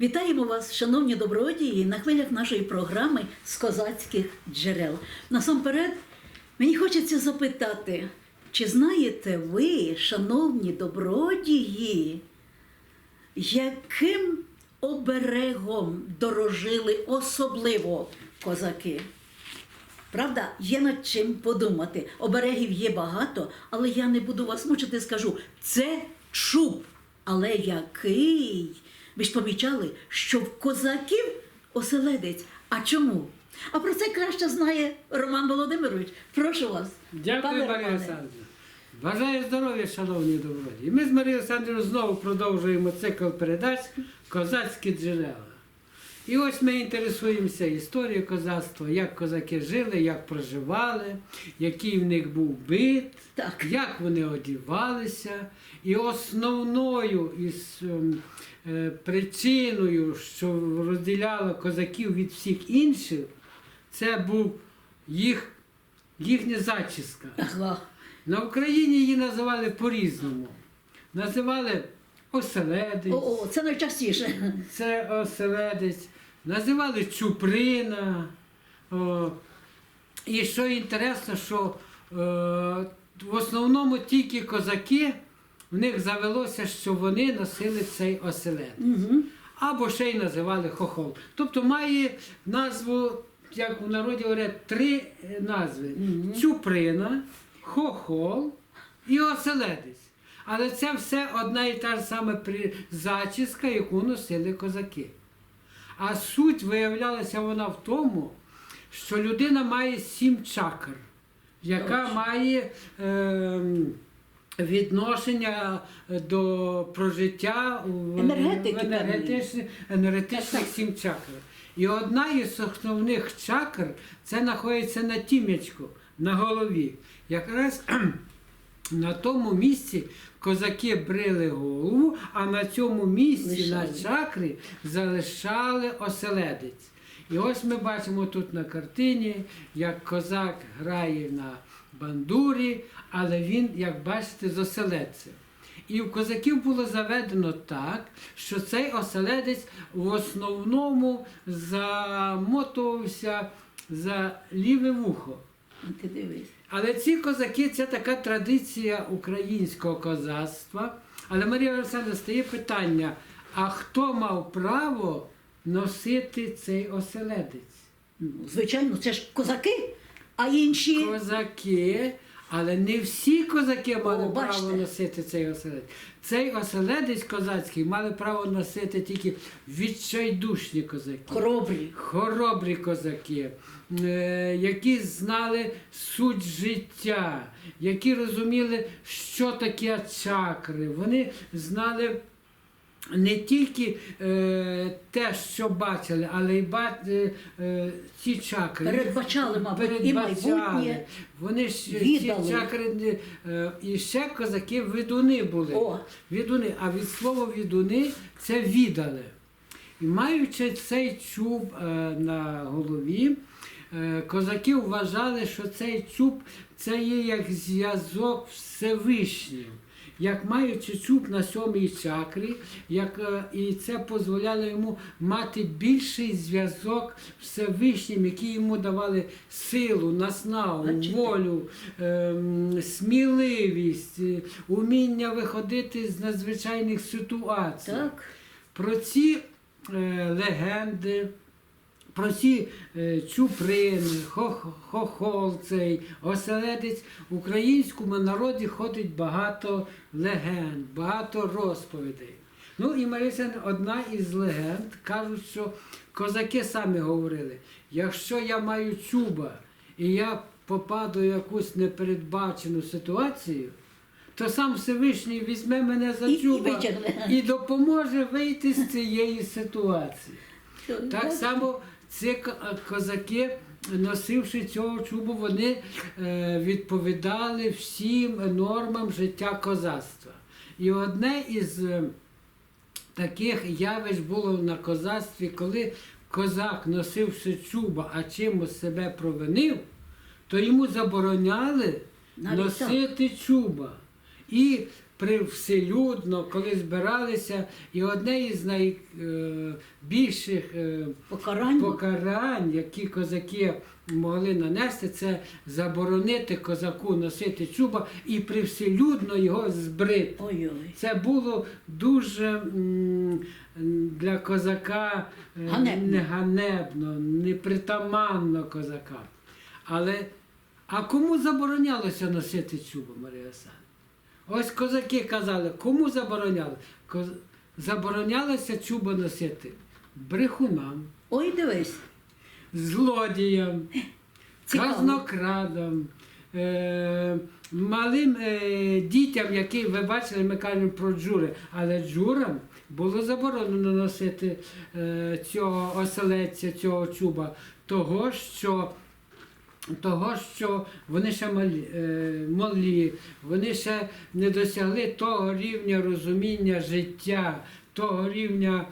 Вітаємо вас, шановні добродії, на хвилях нашої програми з козацьких джерел. Насамперед, мені хочеться запитати, чи знаєте ви, шановні добродії, яким оберегом дорожили особливо козаки? Правда, є над чим подумати. Оберегів є багато, але я не буду вас мучити, скажу, це чуб. Але який? Ви ж помічали, що в козаків оселедець. А чому? А про це краще знає Роман Володимирович. Прошу вас. Дякую, Марія Олександрівна. Бажаю здоров'я, шановні добродії. Ми з Марією Олександрівною знову продовжуємо цикл передач Козацькі джерела. І ось ми інтересуємося історією козацтва, як козаки жили, як проживали, який в них був бит, Так. як вони одівалися. І основною із ем, причиною, що розділяло козаків від всіх інших, це був їх, їхня зачіска. На Україні її називали по-різному. Називали оселедець, О, о, це найчастіше. це оселедець, називали чуприна. О, і що інтересно, що е, в основному тільки козаки, в них завелося, що вони носили цей оселедець. Угу. Або ще й називали хохол. Тобто має назву, як у народі говорять, три е, назви: Мгм. чуприна, хохол і оселедець. Але це все одна і та ж сама зачіска, яку носили козаки. А суть виявлялася вона в тому, що людина має сім чакр, яка Точно. має ем, відношення до прожиття в, енергетичних, сім чакр. І одна із основних чакр це знаходиться на тім'ячку, на голові. Якраз на тому місці козаки брили голову, а на цьому місці, на чакрі, залишали оселедець. І ось ми бачимо тут на картині, як козак грає на бандурі, але він, як бачите, з оселедцем. І в козаків було заведено так, що цей оселедець в основному замотувався за ліве вухо. Ти дивись. Але ці козаки це така традиція українського козацтва. Але Марія Олександровна стає питання: а хто мав право носити цей оселедець? Звичайно, це ж козаки, а інші. Козаки, але не всі козаки мали О, право носити цей оселедець. Цей оселедець козацький мали право носити тільки відчайдушні козаки. Хоробрі. хоробрі козаки, е, які знали суть життя, які розуміли, що таке чакри. Вони знали. Не тільки е, те, що бачили, але й ба, е, е, ці чакри. Передбачали, мабуть, і майбутнє. Вони ж ці чакри е, і ще козаки відуни були. О. Відуни. А від слова відуни це віддали. І маючи цей чуб е, на голові, е, козаки вважали, що цей чуб це є як зв'язок Всевишнім. Як маючи чуб на сьомій чакрі, як, е, і це дозволяло йому мати більший зв'язок Всевишнім, які йому давали силу, наснагу, Бачите? волю, ем, сміливість, е, уміння виходити з надзвичайних ситуацій. Так. Про ці е, легенди, про ці е, чуприни, хох- хохол цей, оселедець, в українському народі ходить багато легенд, багато розповідей. Ну і Марися, одна із легенд кажуть, що козаки самі говорили, якщо я маю чуба і я попаду в якусь непередбачену ситуацію, то сам Всевишній візьме мене за І- і чуба і допоможе вийти з цієї ситуації. Так само ці козаки, носивши цього чубу, вони е, відповідали всім нормам життя козацтва. І одне із е, таких явищ було на козацтві, коли козак, носивши чуба, а чимось себе провинив, то йому забороняли носити чуба. І привселюдно, коли збиралися, і одне із найбільших Покарання. покарань, які козаки могли нанести, це заборонити козаку носити чуба і привселюдно його збрити. Ой-ой. Це було дуже для козака е, Ганебно. не ганебно, непритаманно козакам. Але а кому заборонялося носити чубу, Марія Олександрівна? Ось козаки казали, кому заборонялося? Коз... Заборонялося чуба носити брехунам, Ой, дивись. злодіям, Цікаво. казнокрадам, е, малим е, дітям, які ви бачили, ми кажемо про джури, але джурам було заборонено носити е, цього оселедця, цього чуба, того, що. Того, що вони ще малі, е, вони ще не досягли того рівня розуміння життя, того рівня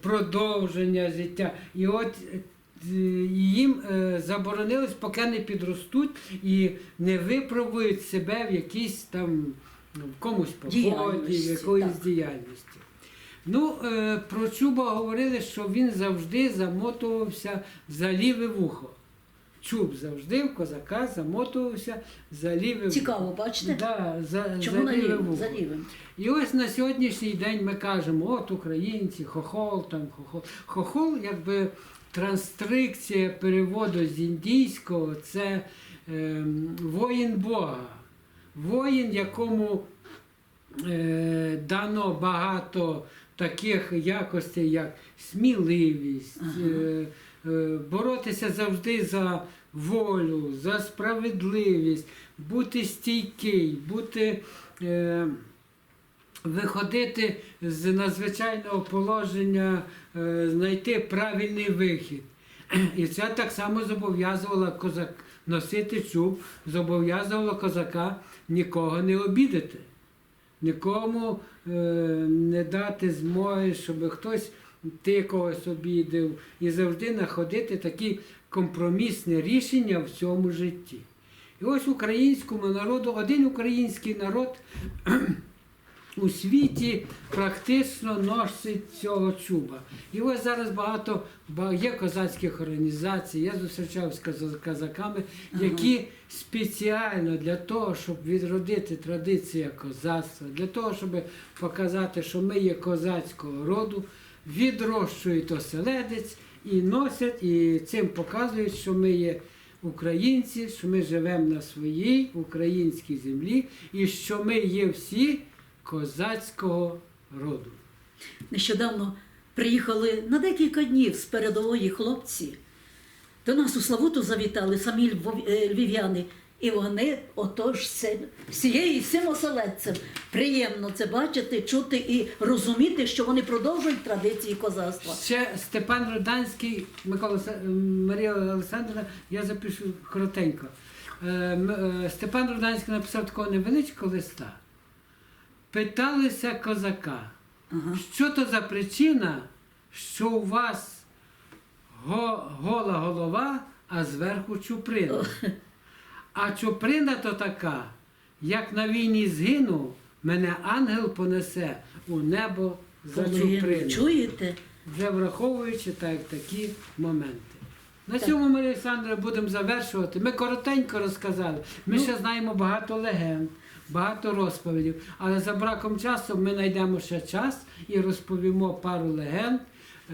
продовження життя. І от е, їм е, заборонилось, поки не підростуть і не випробують себе в якійсь там ну, в комусь поході, в якоїсь так. діяльності. Ну, про Чуба говорили, що він завжди замотувався за ліве вухо. Чуб завжди в козака замотувався за ліве Цікаво, бачите? Да, за, Чому за ліве лівим? За лівим. І ось на сьогоднішній день ми кажемо, от українці, хохол, там хохол. Хохол, якби транстрикція переводу з індійського, це ем, воїн Бога. Воїн, якому е, дано багато таких якостей, як сміливість, Ага. е, е, боротися завжди за волю, за справедливість, бути стійкий, бути. Е, Виходити з надзвичайного положення, е, знайти правильний вихід. І це так само зобов'язувало козак носити чуб, зобов'язувало козака нікого не обідати, нікому е, не дати змоги, щоб хтось ти когось обідав, і завжди знаходити такі компромісні рішення в цьому житті. І ось українському народу, один український народ у світі практично носить цього чуба. І ось зараз багато є козацьких організацій, я зустрічався з коз- козаками, які спеціально для того, щоб відродити традицію козацтва, для того, щоб показати, що ми є козацького роду, відрощують оселедець і носять, і цим показують, що ми є українці, що ми живемо на своїй українській землі, і що ми є всі козацького роду. Нещодавно приїхали на декілька днів з передової хлопці. До нас у Славуту завітали самі е, львів'яни. І вони отож це всією цим оселедцем. Приємно це бачити, чути і розуміти, що вони продовжують традиції козацтва. Ще Степан Роданський, Микола Марія Олександрівна, я запишу коротенько. Е, е, Степан Роданський написав такого невеличкого листа. Питалися козака, Ага. що то за причина, що у вас гола голова, а зверху чуприна. А чуприна то така, як на війні згинув, мене ангел понесе у небо за чуприну. чуєте? Вже враховуючи так, такі моменти. На цьому ми, Олександре, будемо завершувати. Ми коротенько розказали. Ми Ну. ще знаємо багато легенд, багато розповідів. Але за браком часу ми знайдемо ще час і розповімо пару легенд,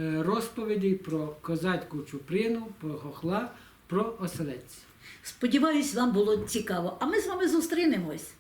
е, розповідей про козацьку чуприну, про хохла, про оселедці. Сподіваюсь, вам було цікаво. А ми з вами зустрінемось.